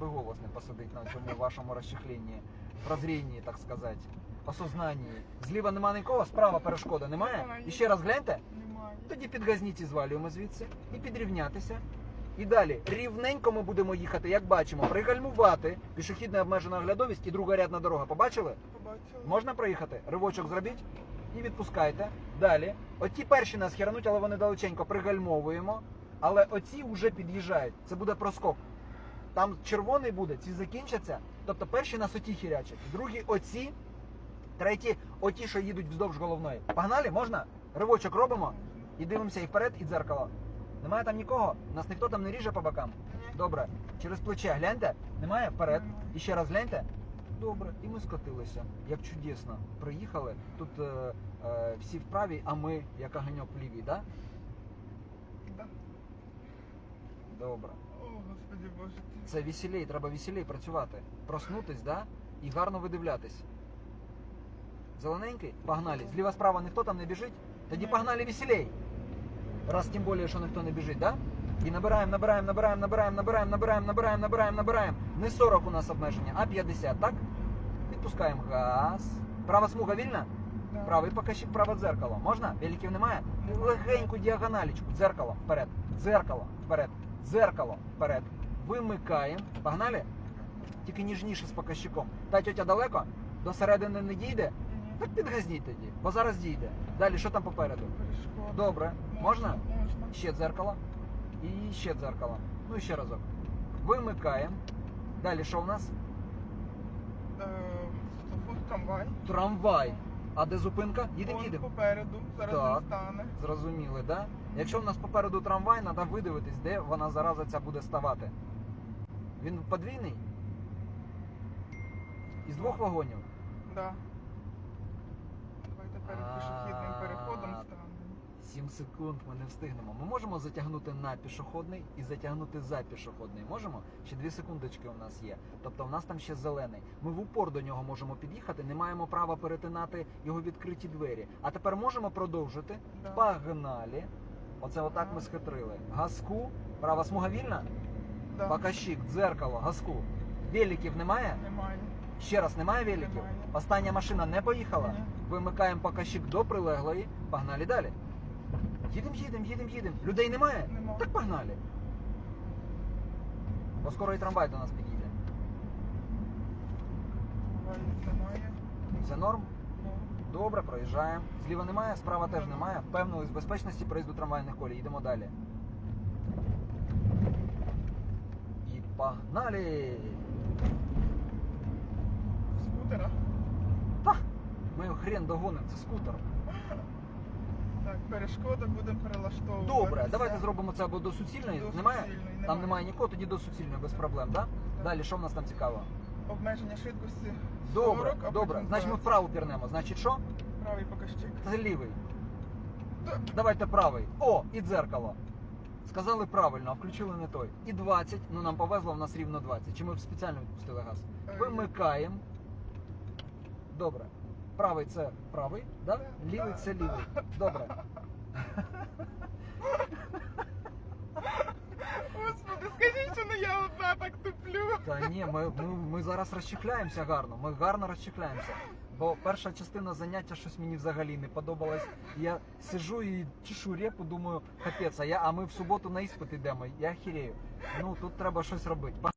би голос не посадить на цьому вашому розчехленні, прозрінні, так сказати, осознанні. Зліва нема нікого, справа перешкода немає. І ще раз гляньте. Тоді підгазніть і звалюємо звідси і підрівнятися. І далі рівненько ми будемо їхати, як бачимо, пригальмувати, пішохідна обмежена оглядовість і друга рядна дорога. Побачили? Побачила. Можна проїхати? Ривочок зробіть і відпускайте. Далі. Оті перші нас херануть, але вони далеченько пригальмовуємо. Але оці вже під'їжджають. Це буде проскок. Там червоний буде, ці закінчаться. Тобто перші нас оті хірячать, другі оці, треті оті, що їдуть вздовж головної. Погнали? Можна? Ривочок робимо і дивимося і вперед, і дзеркало. Немає там нікого? Нас ніхто там не ріже по бокам. Добре. Через плече гляньте. Немає? Вперед. І ще раз гляньте. Добре, і ми скотилися. Як чудесно. Приїхали. Тут е, е, всі вправі, а ми, як оганьок в лівій, да? Да. Добре. Господи боже. Це веселей, треба веселей працювати. Проснутись, да? І гарно видивлятись. Зелененький? Погнали. Зліва справа ніхто там не біжить? Тоді погнали веселей. Раз тим більше, що ніхто не біжить, да? І набираємо, набираємо, набираємо, набираємо, набираємо, набираємо, набираємо, набираємо, набираємо. Не 40 у нас обмеження, а 50, так? Відпускаємо газ. Права смуга вільна? Да. Правий покажчик, праве дзеркало. Можна? Великів немає? Легеньку діагоналічку. Дзеркало вперед. Дзеркало вперед. Дзеркало вперед. Вимикаємо. Погнали? Тільки ніжніше з показчиком. Та тьотя далеко? До середини не дійде? Так підгазніть тоді, бо зараз дійде. Далі що там попереду? Добре. Можна? Можна. Ще дзеркало. І ще дзеркало. Ну і ще разок. Вимикаємо. Далі що в нас? Е, трамвай. Трамвай. А де зупинка? Їдемо, їдемо. попереду. Зараз Так. він стане. Зрозуміли, да? Якщо в нас попереду трамвай, треба видивитись, де вона зараза ця буде ставати. Він подвійний? Із двох вагонів. Да. Давайте перед А. станемо. 7 секунд ми не встигнемо. Ми можемо затягнути на пішохідний і затягнути за пішохідний. Можемо? Ще 2 секундочки у нас є. Тобто в нас там ще зелений. Ми в упор до нього можемо під'їхати, не маємо права перетинати його відкриті двері. А тепер можемо продовжити. Да. Погнали. Оце отак ми схитрили. Газку. Права смуга вільна? Да. Покащик, дзеркало, газку. Великів немає? Немає. Ще раз немає великів? Немає. Остання машина не поїхала? Вимикаємо покащик до прилеглої. Погнали далі. Їдем, їдем, їдем, їдем. Людей немає? Нема. Так погнали. Бо скоро і трамвай до нас підійде. Немає. Це норм? Добре, проїжджаємо. Зліва немає, справа теж немає. Впевнились в безпечності проїзду трамвайних колій. Йдемо далі. І погнали! скутера. Та! Ми його хрен догонимо, це скутер. Перешкода будемо перелаштовувати. Добре, давайте зробимо це або до суцільної. До немає? суцільної, Там немає нікого, тоді до суцільної, без проблем, так? Далі, що в нас там цікаво? Обмеження швидкості 40, Добре, а добре. потім Значить ми 20. вправо пірнемо. Значить що? правий покажчик. Це лівий. Так. Давайте правий. О, і дзеркало. Сказали правильно, а включили не той. І 20, ну нам повезло, в нас рівно 20. Чи ми спеціально відпустили газ? Е, Вимикаємо. Добре. Правий це правий, да? Лівий це лівий. Добре. Господи, скажіть, що не я одна так туплю. Та ні, ми, ми, ми зараз розчехляємося гарно. Ми гарно розчехляємося. Бо перша частина заняття щось мені взагалі не подобалось. Я сижу і чешу репу, думаю, капець, а я, а ми в суботу на іспит йдемо. Я хірею. Ну тут треба щось робити.